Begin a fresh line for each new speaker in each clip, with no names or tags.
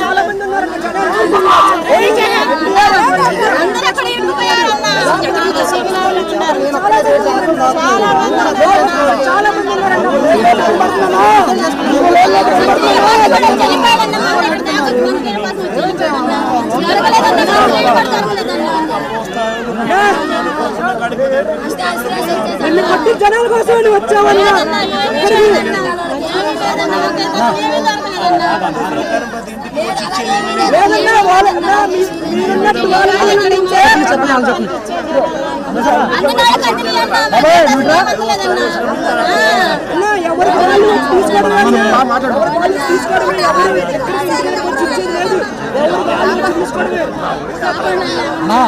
చాలా మంది
ఉన్నారు
నిన్ను కొట్టి జనాల కోసం వచ్చావన్నా
లేదన్నా,
వాళ్ళన్నా మీరున్నట్టు వాళ్ళు ఆలోచించే
అందుకని కంటిన్యూ అన్నా.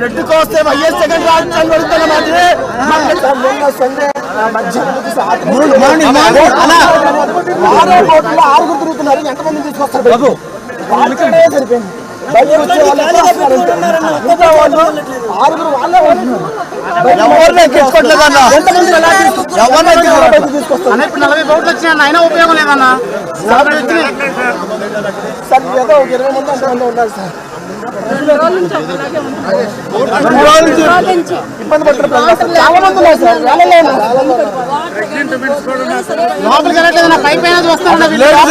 రెడ్ కోస్తే వైఎస్ సెకండ్ రాజధాని పడుతున్న మాత్రమే ఆరుగురు తిరుగుతున్నారు ఎంతమంది తీసుకొస్తారు బాబు సరిపోయింది బయటకు వచ్చే వాళ్ళు ఆరుగురు వాళ్ళే
నలభై కోట్లు అయినా ఉపయోగం లేదన్న.
సార్ ఏదో ఒక ఇరవై మంది సార్. ఇబ్బంది ప్రజలు చాలా మంది ఉన్నారు సార్. వేలలో ఉన్నారు.
లోపలికి వెళ్ళట్లేదన్న పై పైన చూస్తామన్న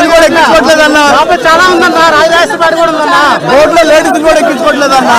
కూడా ఎక్కించుకోవట్లేదన్న
లోపల చాలా ఉందన్న రాజరాజపాటి కూడా ఉందన్న.
రోడ్లో లేడీస్ కూడా ఎక్కించుకోవట్లేదన్న